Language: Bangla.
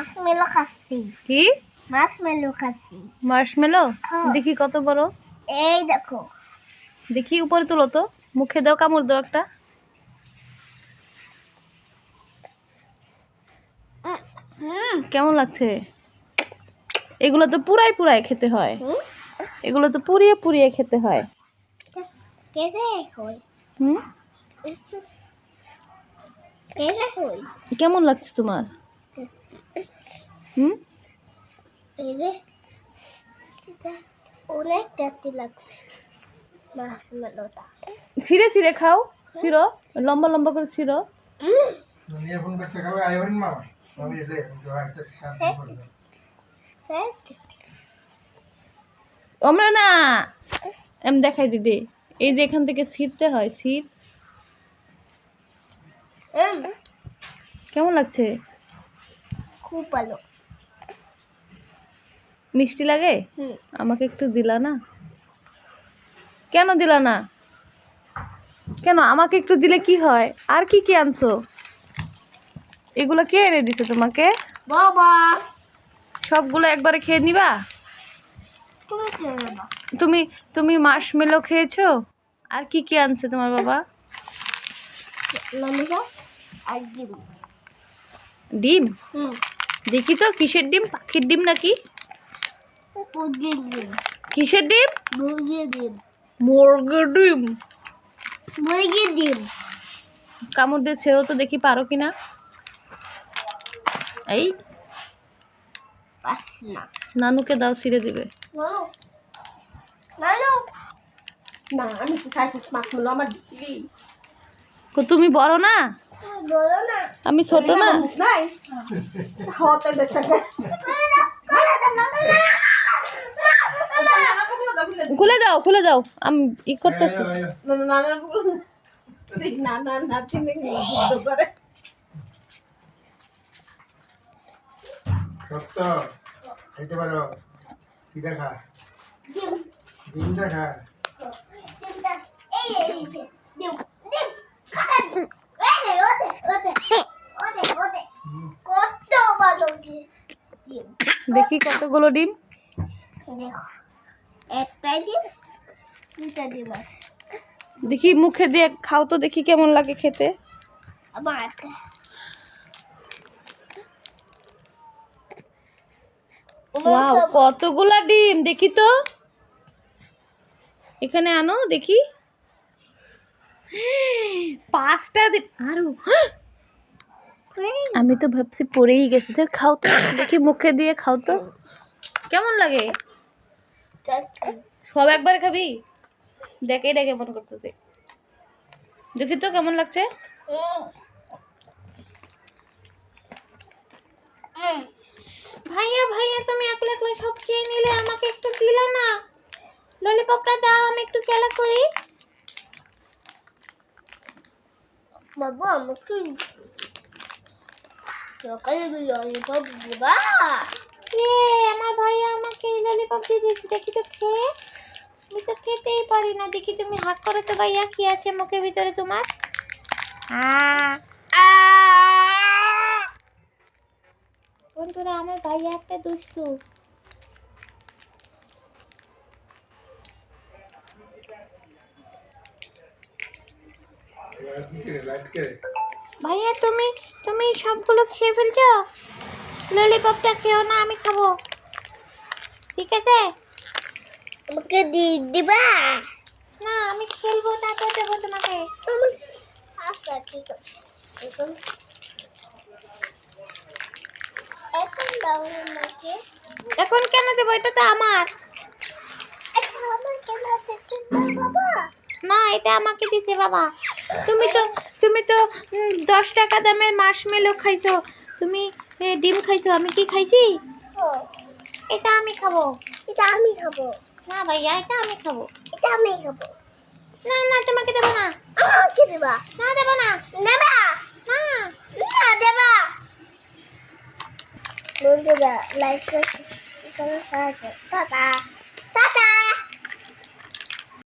মার্শমেলো খাচ্ছি। কি? মার্শমেলো খাচ্ছি। মার্শমেলো হ্যাঁ। দেখি কত বড়। এই দেখো। দেখি উপরে তুলো তো। মুখে দাও কামড় দাও একটা। কেমন লাগছে? এগুলো তো পুরাই পুরাই খেতে হয়। এগুলো তো পুড়িয়ে পুড়িয়ে খেতে হয়। কেমন লাগছে তোমার? হুম? এই যে এটা অনেক টেস্টি লাগছে। মার্শমেলোটা ছিঁড়ে ছিঁড়ে খাও ছিঁড়ো লম্বা লম্বা করে ছিঁড়ো। আমরা না এম দেখাই দিদি। এই যে এখান থেকে ছিঁড়তে হয় হুম কেমন লাগছে? খুব ভালো। মিষ্টি লাগে? আমাকে একটু দিলা না। কেন দিলা না? কেন আমাকে একটু দিলে কি হয়? আর কি কি আনছো? এগুলো কে এনে দিছে তোমাকে? বাবা। সবগুলো একবারে খেয়ে নিবা? তুমি তুমি মার্শমেলো খেয়েছো? আর কি কি আনছে তোমার বাবা? ডিম? ডিম দেখি তো কিসের ডিম? পাখির ডিম নাকি? মুরগির ডিম। কিসের ডিম? মুরগির ডিম। মুরগির ডিম। মুরগির ডিম। কামড় দিয়ে ছেড়েও তো দেখি পারো কিনা। এই নানুকে দাও ছিঁড়ে দিবে। তুমি বড় না? আমি ছোট না। খুলে দাও খুলে দাও। আমি ই করতেছি। দেখি কতগুলো ডিম। দেখো। একটাই ডিম দুটা ডিম আছে। দেখি মুখে দিয়ে খাও তো দেখি কেমন লাগে খেতে। আমার ওয়াও কতগুলা ডিম দেখি তো। এখানে আনো দেখি। পাঁচটা ডিম আরও। আমি তো ভাবছি পড়েই গেছি খাও তো দেখি মুখে দিয়ে খাও তো। কেমন লাগে? সব একবারে খাবি? দেখে দেখে মনে করতেছে। দেখি তো কেমন লাগছে। ভাইয়া ভাইয়া তুমি একলা একলা সব খেয়ে নিলে আমাকে একটু দিলা না। ললিপপটা দাও আমি একটু খেলা করি। বাবু আমাকে সকালে ললিপপ দিবা? এ আমার ভাইয়া আমাকে ললিপপ দিয়ে দিয়েছে। দেখি তো খেয়ে আমি তো খেতেই পারি না। দেখি তুমি হাক করে তো ভাইয়া কি আছে মুখের ভিতরে তোমার? বন্ধুরা আমার ভাইয়া একটা দুষ্টু। ভাইয়া তুমি তুমি সবগুলো খেয়ে ফেলছো? ললিপপটা খেও না আমি খাব। ঠিক আছে? আমাকে দি দিবা? না আমি খেলব তারপর দেবো তোমাকে। আচ্ছা ঠিক আছে। এখন এখন দাও আমাকে। এখন কেন দেবো? এটা তো আমার। না এটা আমাকে দিছে বাবা। তুমি তো তুমি তো দশ টাকা দামের মার্শমেলো খাইছো। তুমি এ, ডিম খাইছো? আমি কি খাইছি? এটা আমি খাব। এটা আমি খাব। না ভাইয়া এটা আমি খাব। এটা আমি খাব। না না তোমাকে দেবো না। আমাকে দিবা? না দেবো না। নেবা না। না দেবা? বন্ধুরা লাইক করে। সাহায্য টাটা।